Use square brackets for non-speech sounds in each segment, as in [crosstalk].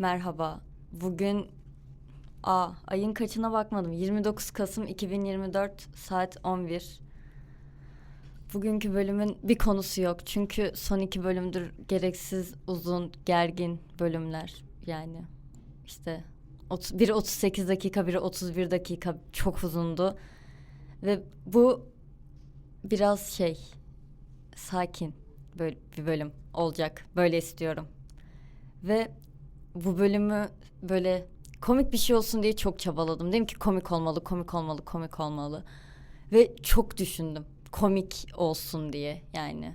Merhaba. Bugün A ayın kaçına bakmadım. 29 Kasım 2024 saat 11. Bugünkü bölümün bir konusu yok. Çünkü son iki bölümdür gereksiz uzun, gergin bölümler. Yani işte biri 38 dakika, biri 31 dakika çok uzundu. Ve bu biraz şey sakin böyle bir bölüm olacak. Böyle istiyorum. Ve bu bölümü böyle komik bir şey olsun diye çok çabaladım. Dedim ki komik olmalı, komik olmalı, komik olmalı. Ve çok düşündüm. Komik olsun diye yani.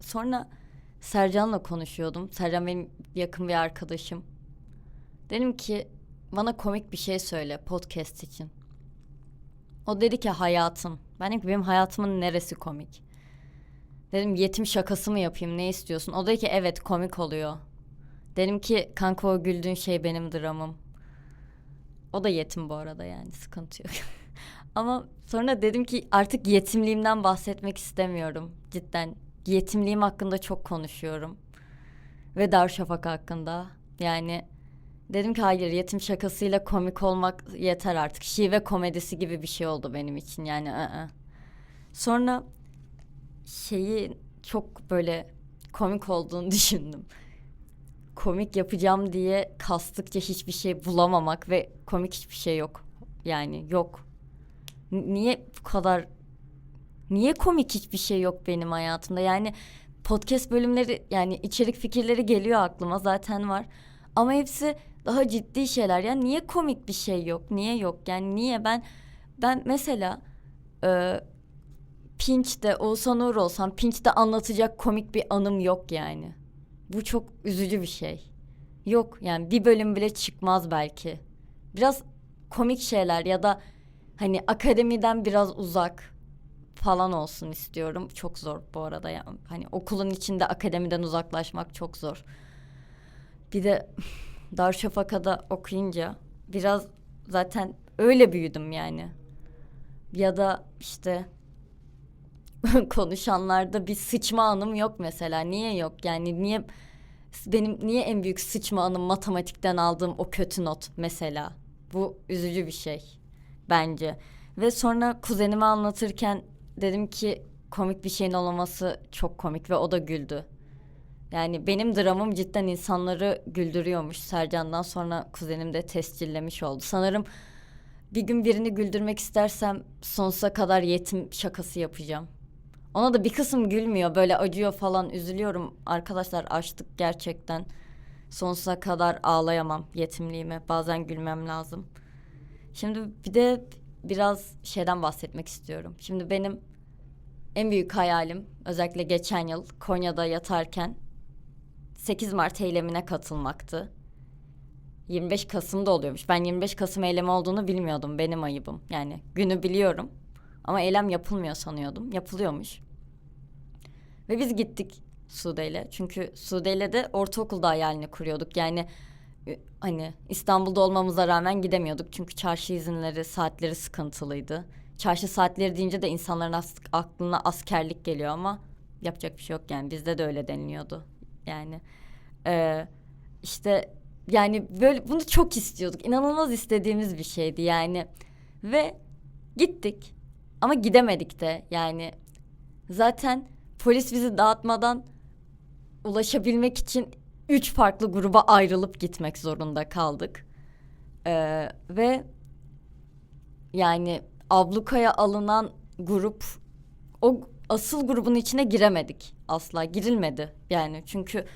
Sonra Sercan'la konuşuyordum. Sercan benim yakın bir arkadaşım. Dedim ki bana komik bir şey söyle podcast için. O dedi ki hayatın. Ben dedim ki benim hayatımın neresi komik? Dedim yetim şakası mı yapayım ne istiyorsun? O dedi ki evet komik oluyor. Dedim ki kanka o güldüğün şey benim dramım. O da yetim bu arada yani sıkıntı yok. [laughs] Ama sonra dedim ki artık yetimliğimden bahsetmek istemiyorum. Cidden yetimliğim hakkında çok konuşuyorum. Ve Darüşşafaka hakkında. Yani dedim ki hayır yetim şakasıyla komik olmak yeter artık. Şive komedisi gibi bir şey oldu benim için yani. ı-ı. Sonra şeyi çok böyle komik olduğunu [laughs] düşündüm komik yapacağım diye kastıkça hiçbir şey bulamamak ve komik hiçbir şey yok. Yani yok. N- niye bu kadar niye komik hiçbir şey yok benim hayatımda? Yani podcast bölümleri yani içerik fikirleri geliyor aklıma zaten var. Ama hepsi daha ciddi şeyler. Yani niye komik bir şey yok? Niye yok? Yani niye ben ben mesela e, Pinch'te Oğuzhan Uğur olsam Pinch'te anlatacak komik bir anım yok yani. Bu çok üzücü bir şey. Yok yani bir bölüm bile çıkmaz belki. Biraz komik şeyler ya da hani akademiden biraz uzak falan olsun istiyorum. Çok zor bu arada ya. Hani okulun içinde akademiden uzaklaşmak çok zor. Bir de [laughs] Darüşşafaka'da okuyunca biraz zaten öyle büyüdüm yani. Ya da işte [laughs] konuşanlarda bir sıçma anım yok mesela. Niye yok? Yani niye benim niye en büyük sıçma anım matematikten aldığım o kötü not mesela? Bu üzücü bir şey bence. Ve sonra kuzenime anlatırken dedim ki komik bir şeyin olmaması çok komik ve o da güldü. Yani benim dramım cidden insanları güldürüyormuş. Sercan'dan sonra kuzenim de tescillemiş oldu. Sanırım bir gün birini güldürmek istersem sonsuza kadar yetim şakası yapacağım. Ona da bir kısım gülmüyor böyle acıyor falan üzülüyorum. Arkadaşlar açtık gerçekten. Sonsuza kadar ağlayamam yetimliğime. Bazen gülmem lazım. Şimdi bir de biraz şeyden bahsetmek istiyorum. Şimdi benim en büyük hayalim özellikle geçen yıl Konya'da yatarken 8 Mart eylemine katılmaktı. 25 Kasım'da oluyormuş. Ben 25 Kasım eylemi olduğunu bilmiyordum. Benim ayıbım. Yani günü biliyorum. Ama eylem yapılmıyor sanıyordum. Yapılıyormuş. Ve biz gittik Sude'yle. Çünkü Sude'yle de ortaokulda hayalini kuruyorduk. Yani e, hani İstanbul'da olmamıza rağmen gidemiyorduk. Çünkü çarşı izinleri, saatleri sıkıntılıydı. Çarşı saatleri deyince de insanların aklına askerlik geliyor ama yapacak bir şey yok yani. Bizde de öyle deniliyordu. Yani e, işte yani böyle bunu çok istiyorduk. İnanılmaz istediğimiz bir şeydi yani. Ve gittik. Ama gidemedik de yani zaten polis bizi dağıtmadan ulaşabilmek için üç farklı gruba ayrılıp gitmek zorunda kaldık. Ee, ve yani ablukaya alınan grup o asıl grubun içine giremedik. Asla girilmedi. Yani çünkü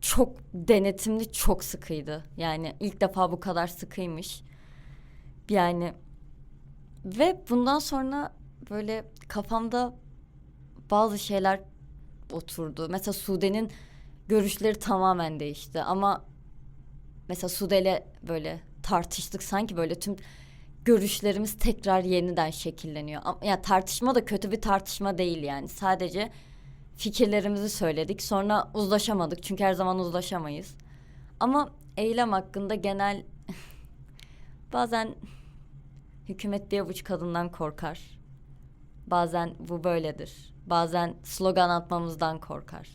çok denetimli çok sıkıydı. Yani ilk defa bu kadar sıkıymış. Yani ve bundan sonra böyle kafamda bazı şeyler oturdu. Mesela Sude'nin görüşleri tamamen değişti ama mesela Sude'yle böyle tartıştık sanki böyle tüm görüşlerimiz tekrar yeniden şekilleniyor. Ya tartışma da kötü bir tartışma değil yani. Sadece fikirlerimizi söyledik. Sonra uzlaşamadık çünkü her zaman uzlaşamayız. Ama eylem hakkında genel [laughs] bazen hükümet bir avuç kadından korkar. Bazen bu böyledir. Bazen slogan atmamızdan korkar.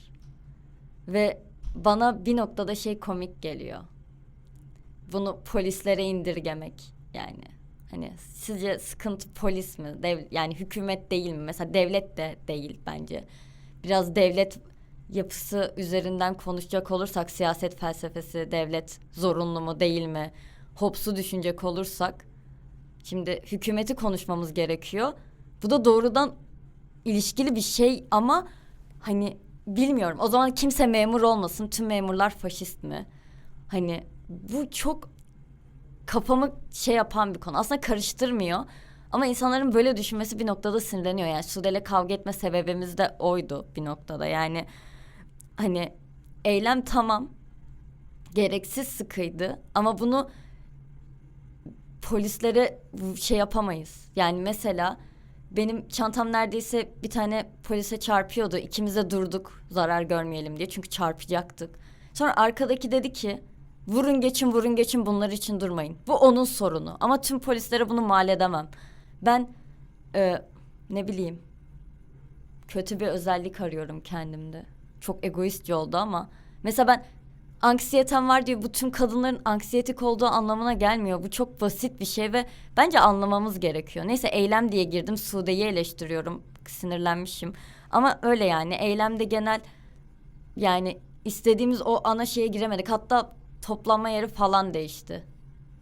Ve bana bir noktada şey komik geliyor. bunu polislere indirgemek yani hani sizce sıkıntı polis mi dev, yani hükümet değil mi mesela devlet de değil bence biraz devlet yapısı üzerinden konuşacak olursak siyaset felsefesi devlet zorunlu mu değil mi Hobbes'u düşünecek olursak şimdi hükümeti konuşmamız gerekiyor bu da doğrudan ilişkili bir şey ama hani bilmiyorum. O zaman kimse memur olmasın. Tüm memurlar faşist mi? Hani bu çok kafamı şey yapan bir konu. Aslında karıştırmıyor. Ama insanların böyle düşünmesi bir noktada sinirleniyor. Yani Sude'yle kavga etme sebebimiz de oydu bir noktada. Yani hani eylem tamam. Gereksiz sıkıydı. Ama bunu polislere şey yapamayız. Yani mesela benim çantam neredeyse bir tane polise çarpıyordu. İkimiz de durduk zarar görmeyelim diye. Çünkü çarpacaktık. Sonra arkadaki dedi ki vurun geçin vurun geçin bunlar için durmayın. Bu onun sorunu. Ama tüm polislere bunu mal edemem. Ben e, ne bileyim kötü bir özellik arıyorum kendimde. Çok egoistçe oldu ama mesela ben anksiyetem var diye bu tüm kadınların anksiyetik olduğu anlamına gelmiyor. Bu çok basit bir şey ve bence anlamamız gerekiyor. Neyse eylem diye girdim. Sude'yi eleştiriyorum. Sinirlenmişim. Ama öyle yani eylemde genel yani istediğimiz o ana şeye giremedik. Hatta toplanma yeri falan değişti.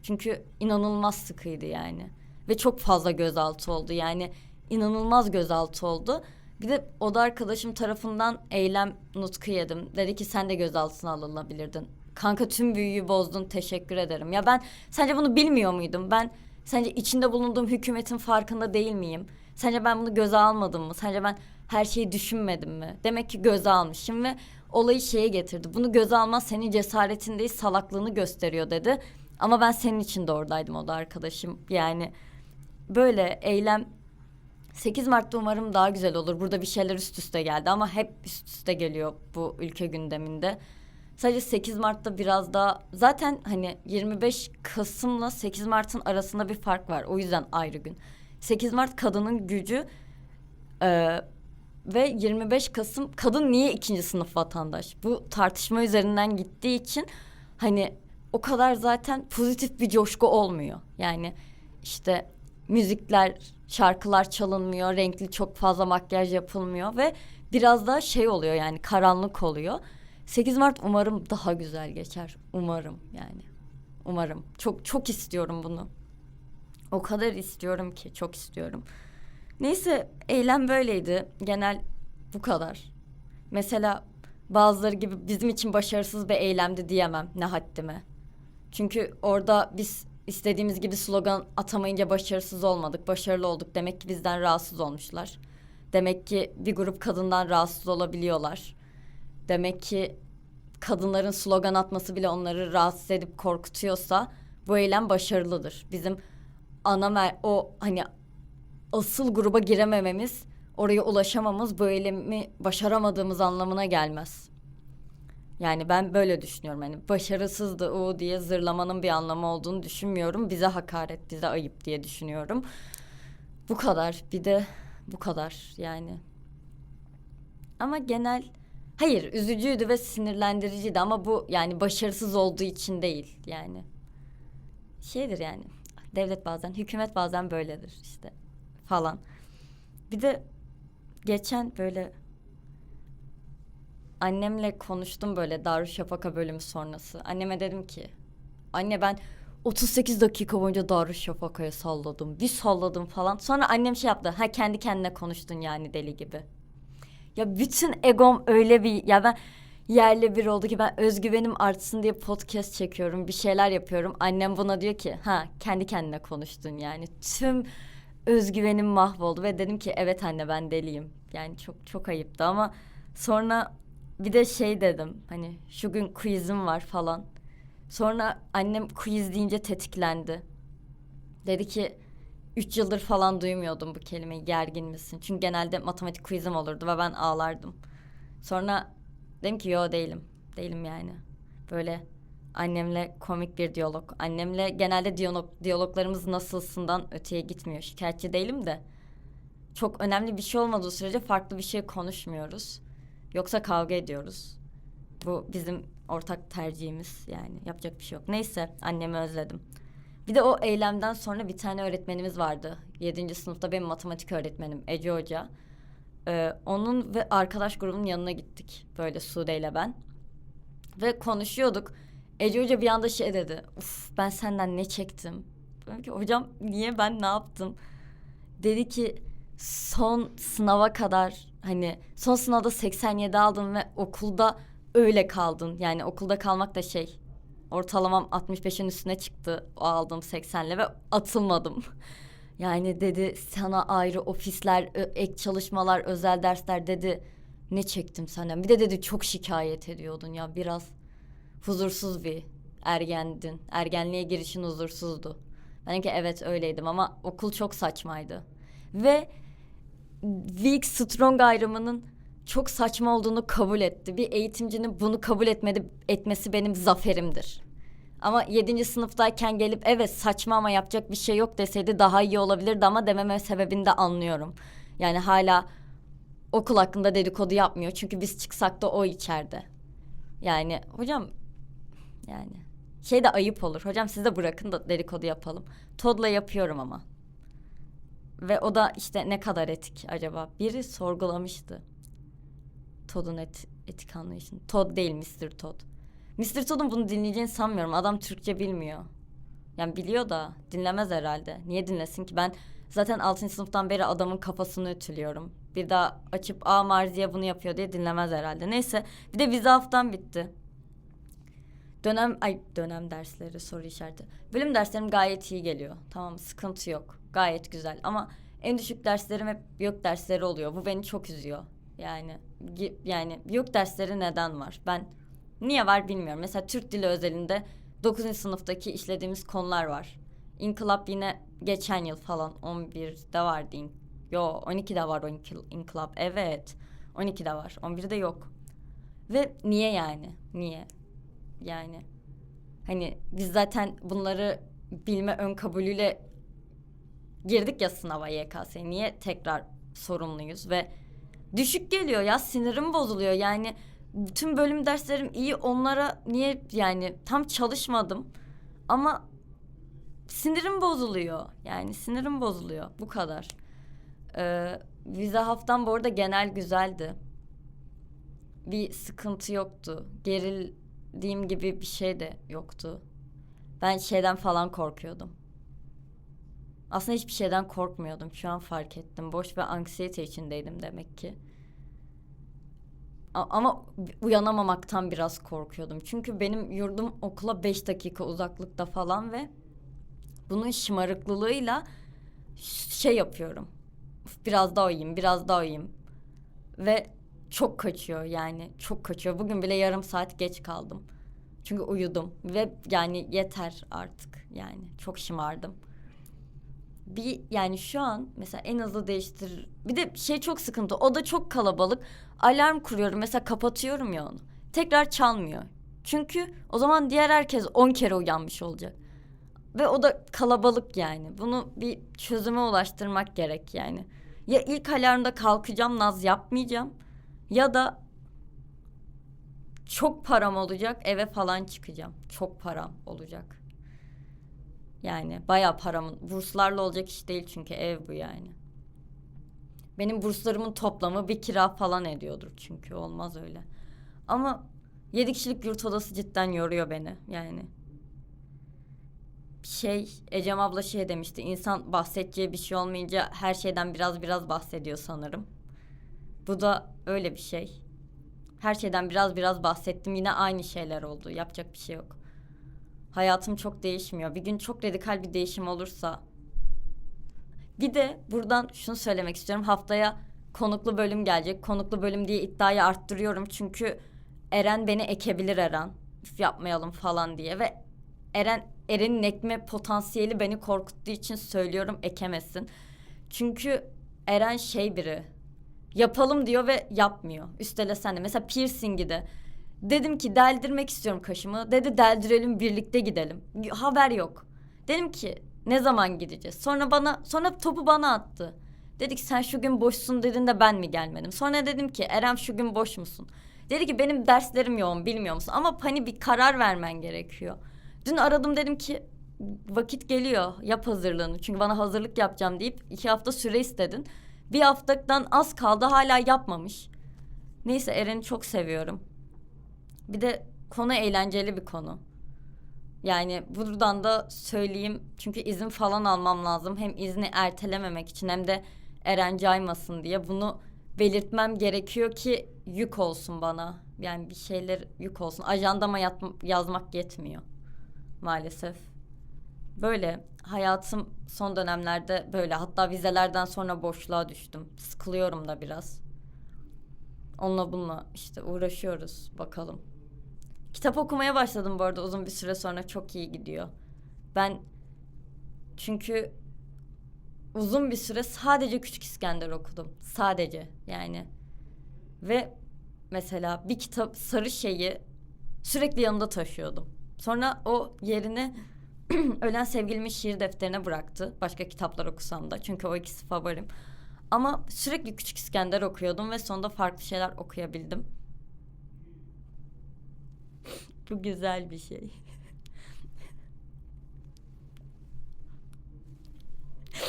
Çünkü inanılmaz sıkıydı yani. Ve çok fazla gözaltı oldu. Yani inanılmaz gözaltı oldu. Bir de oda arkadaşım tarafından eylem nutku yedim. Dedi ki sen de gözaltına alınabilirdin. Kanka tüm büyüyü bozdun teşekkür ederim. Ya ben sence bunu bilmiyor muydum? Ben sence içinde bulunduğum hükümetin farkında değil miyim? Sence ben bunu göze almadım mı? Sence ben her şeyi düşünmedim mi? Demek ki göze almışım ve olayı şeye getirdi. Bunu göze almaz senin cesaretin değil salaklığını gösteriyor dedi. Ama ben senin için de oradaydım o da arkadaşım. Yani böyle eylem 8 Mart'ta umarım daha güzel olur. Burada bir şeyler üst üste geldi ama hep üst üste geliyor bu ülke gündeminde. Sadece 8 Mart'ta biraz daha zaten hani 25 Kasım'la 8 Mart'ın arasında bir fark var. O yüzden ayrı gün. 8 Mart kadının gücü e, ve 25 Kasım kadın niye ikinci sınıf vatandaş? Bu tartışma üzerinden gittiği için hani o kadar zaten pozitif bir coşku olmuyor. Yani işte müzikler, şarkılar çalınmıyor, renkli çok fazla makyaj yapılmıyor ve biraz daha şey oluyor yani karanlık oluyor. 8 Mart umarım daha güzel geçer. Umarım yani. Umarım. Çok çok istiyorum bunu. O kadar istiyorum ki çok istiyorum. Neyse eylem böyleydi. Genel bu kadar. Mesela bazıları gibi bizim için başarısız bir eylemdi diyemem ne haddime. Çünkü orada biz istediğimiz gibi slogan atamayınca başarısız olmadık. Başarılı olduk. Demek ki bizden rahatsız olmuşlar. Demek ki bir grup kadından rahatsız olabiliyorlar. Demek ki kadınların slogan atması bile onları rahatsız edip korkutuyorsa bu eylem başarılıdır. Bizim ana mer- o hani asıl gruba giremememiz, oraya ulaşamamız bu eylemi başaramadığımız anlamına gelmez. Yani ben böyle düşünüyorum. Hani başarısızdı o diye zırlamanın bir anlamı olduğunu düşünmüyorum. Bize hakaret, bize ayıp diye düşünüyorum. Bu kadar. Bir de bu kadar yani. Ama genel hayır üzücüydü ve sinirlendiriciydi ama bu yani başarısız olduğu için değil yani. Şeydir yani. Devlet bazen, hükümet bazen böyledir işte falan. Bir de geçen böyle annemle konuştum böyle Darüşşafaka bölümü sonrası. Anneme dedim ki anne ben 38 dakika boyunca Darüşşafaka'ya salladım. Bir salladım falan. Sonra annem şey yaptı. Ha kendi kendine konuştun yani deli gibi. Ya bütün egom öyle bir ya ben yerle bir oldu ki ben özgüvenim artsın diye podcast çekiyorum. Bir şeyler yapıyorum. Annem buna diyor ki ha kendi kendine konuştun yani. Tüm özgüvenim mahvoldu ve dedim ki evet anne ben deliyim. Yani çok çok ayıptı ama sonra bir de şey dedim hani şu gün quizim var falan. Sonra annem quiz deyince tetiklendi. Dedi ki üç yıldır falan duymuyordum bu kelimeyi gergin misin? Çünkü genelde matematik quizim olurdu ve ben ağlardım. Sonra dedim ki yo değilim. Değilim yani. Böyle annemle komik bir diyalog. Annemle genelde diyalog, diyaloglarımız nasılsından öteye gitmiyor. Şikayetçi değilim de. Çok önemli bir şey olmadığı sürece farklı bir şey konuşmuyoruz. Yoksa kavga ediyoruz. Bu bizim ortak tercihimiz yani yapacak bir şey yok. Neyse annemi özledim. Bir de o eylemden sonra bir tane öğretmenimiz vardı. 7. sınıfta benim matematik öğretmenim Ece Hoca. Ee, onun ve arkadaş grubunun yanına gittik. Böyle Sude ile ben. Ve konuşuyorduk. Ece Hoca bir anda şey dedi. Uf ben senden ne çektim? Dedim ki hocam niye ben ne yaptım? Dedi ki son sınava kadar hani son sınavda 87 aldın ve okulda öyle kaldın. Yani okulda kalmak da şey ortalamam 65'in üstüne çıktı o aldığım 80'le ve atılmadım. [laughs] Yani dedi sana ayrı ofisler, ek çalışmalar, özel dersler dedi. Ne çektim senden? Bir de dedi çok şikayet ediyordun ya biraz huzursuz bir ergendin. Ergenliğe girişin huzursuzdu. Ben ki evet öyleydim ama okul çok saçmaydı. Ve weak strong ayrımının çok saçma olduğunu kabul etti. Bir eğitimcinin bunu kabul etmedi etmesi benim zaferimdir. Ama 7. sınıftayken gelip evet saçma ama yapacak bir şey yok deseydi daha iyi olabilirdi ama dememe sebebini de anlıyorum. Yani hala okul hakkında dedikodu yapmıyor. Çünkü biz çıksak da o içeride. Yani hocam yani şey de ayıp olur. Hocam siz de bırakın da dedikodu yapalım. Todd'la yapıyorum ama. Ve o da işte ne kadar etik acaba? Biri sorgulamıştı. Todd'un et, etik anlayışını. Todd değil Mr. Todd. Mr. Todd'un bunu dinleyeceğini sanmıyorum. Adam Türkçe bilmiyor. Yani biliyor da dinlemez herhalde. Niye dinlesin ki? Ben zaten 6. sınıftan beri adamın kafasını ütülüyorum. Bir daha açıp A Marziye bunu yapıyor diye dinlemez herhalde. Neyse bir de vize haftam bitti. Dönem ay dönem dersleri soru işareti. Bölüm derslerim gayet iyi geliyor. Tamam sıkıntı yok. Gayet güzel ama en düşük derslerim hep yok dersleri oluyor. Bu beni çok üzüyor. Yani yani yok dersleri neden var? Ben niye var bilmiyorum. Mesela Türk dili özelinde 9. sınıftaki işlediğimiz konular var. İnkılap yine geçen yıl falan 11'de vardı. Yo 12'de var o inkıl- inkılap. Evet. 12'de var. 11'de yok. Ve niye yani? Niye? Yani hani biz zaten bunları bilme ön kabulüyle girdik ya sınava YKS'ye. Niye tekrar sorumluyuz ve düşük geliyor ya sinirim bozuluyor. Yani tüm bölüm derslerim iyi onlara niye yani tam çalışmadım ama sinirim bozuluyor. Yani sinirim bozuluyor bu kadar. Ee, vize haftam bu arada genel güzeldi. Bir sıkıntı yoktu. Gerildiğim gibi bir şey de yoktu. Ben şeyden falan korkuyordum. Aslında hiçbir şeyden korkmuyordum. Şu an fark ettim. Boş ve anksiyete içindeydim demek ki. A- ama uyanamamaktan biraz korkuyordum. Çünkü benim yurdum okula 5 dakika uzaklıkta falan ve bunun şımarıklılığıyla şey yapıyorum. Biraz daha uyuyayım, biraz daha uyuyayım. Ve çok kaçıyor yani. Çok kaçıyor. Bugün bile yarım saat geç kaldım. Çünkü uyudum ve yani yeter artık yani. Çok şımardım bir yani şu an mesela en hızlı değiştir. Bir de şey çok sıkıntı. O da çok kalabalık. Alarm kuruyorum. Mesela kapatıyorum ya onu. Tekrar çalmıyor. Çünkü o zaman diğer herkes 10 kere uyanmış olacak. Ve o da kalabalık yani. Bunu bir çözüme ulaştırmak gerek yani. Ya ilk alarmda kalkacağım, naz yapmayacağım. Ya da çok param olacak, eve falan çıkacağım. Çok param olacak. Yani bayağı paramın burslarla olacak iş değil çünkü ev bu yani. Benim burslarımın toplamı bir kira falan ediyordur çünkü olmaz öyle. Ama yedi kişilik yurt odası cidden yoruyor beni yani. Şey Ecem abla şey demişti insan bahsedeceği bir şey olmayınca her şeyden biraz biraz bahsediyor sanırım. Bu da öyle bir şey. Her şeyden biraz biraz bahsettim yine aynı şeyler oldu yapacak bir şey yok. Hayatım çok değişmiyor. Bir gün çok radikal bir değişim olursa. Bir de buradan şunu söylemek istiyorum. Haftaya konuklu bölüm gelecek. Konuklu bölüm diye iddiayı arttırıyorum. Çünkü Eren beni ekebilir Eren. Üf, yapmayalım falan diye. Ve Eren Eren'in ekme potansiyeli beni korkuttuğu için söylüyorum ekemesin. Çünkü Eren şey biri. Yapalım diyor ve yapmıyor. Üstelesen de. Mesela piercing'i de. Dedim ki deldirmek istiyorum kaşımı. Dedi deldirelim birlikte gidelim. Haber yok. Dedim ki ne zaman gideceğiz? Sonra bana sonra topu bana attı. Dedik sen şu gün boşsun dedin de ben mi gelmedim? Sonra dedim ki Erem şu gün boş musun? Dedi ki benim derslerim yoğun bilmiyor musun? Ama hani bir karar vermen gerekiyor. Dün aradım dedim ki vakit geliyor yap hazırlığını. Çünkü bana hazırlık yapacağım deyip iki hafta süre istedin. Bir haftadan az kaldı hala yapmamış. Neyse Eren'i çok seviyorum. Bir de konu eğlenceli bir konu. Yani buradan da söyleyeyim çünkü izin falan almam lazım. Hem izni ertelememek için hem de Eren caymasın diye bunu belirtmem gerekiyor ki yük olsun bana. Yani bir şeyler yük olsun. Ajandama yazmak yetmiyor maalesef. Böyle hayatım son dönemlerde böyle. Hatta vizelerden sonra boşluğa düştüm. Sıkılıyorum da biraz. Onunla bununla işte uğraşıyoruz bakalım. Kitap okumaya başladım bu arada uzun bir süre sonra çok iyi gidiyor. Ben çünkü uzun bir süre sadece Küçük İskender okudum. Sadece yani. Ve mesela bir kitap sarı şeyi sürekli yanımda taşıyordum. Sonra o yerini [clears throat] ölen sevgilimin şiir defterine bıraktı. Başka kitaplar okusam da. Çünkü o ikisi favorim. Ama sürekli Küçük İskender okuyordum ve sonunda farklı şeyler okuyabildim. Bu güzel bir şey.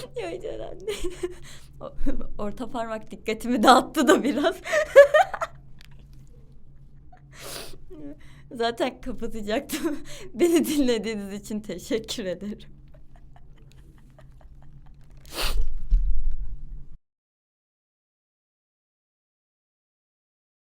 [laughs] ya Ceren. Orta parmak dikkatimi dağıttı da biraz. [laughs] Zaten kapatacaktım. [laughs] Beni dinlediğiniz için teşekkür ederim.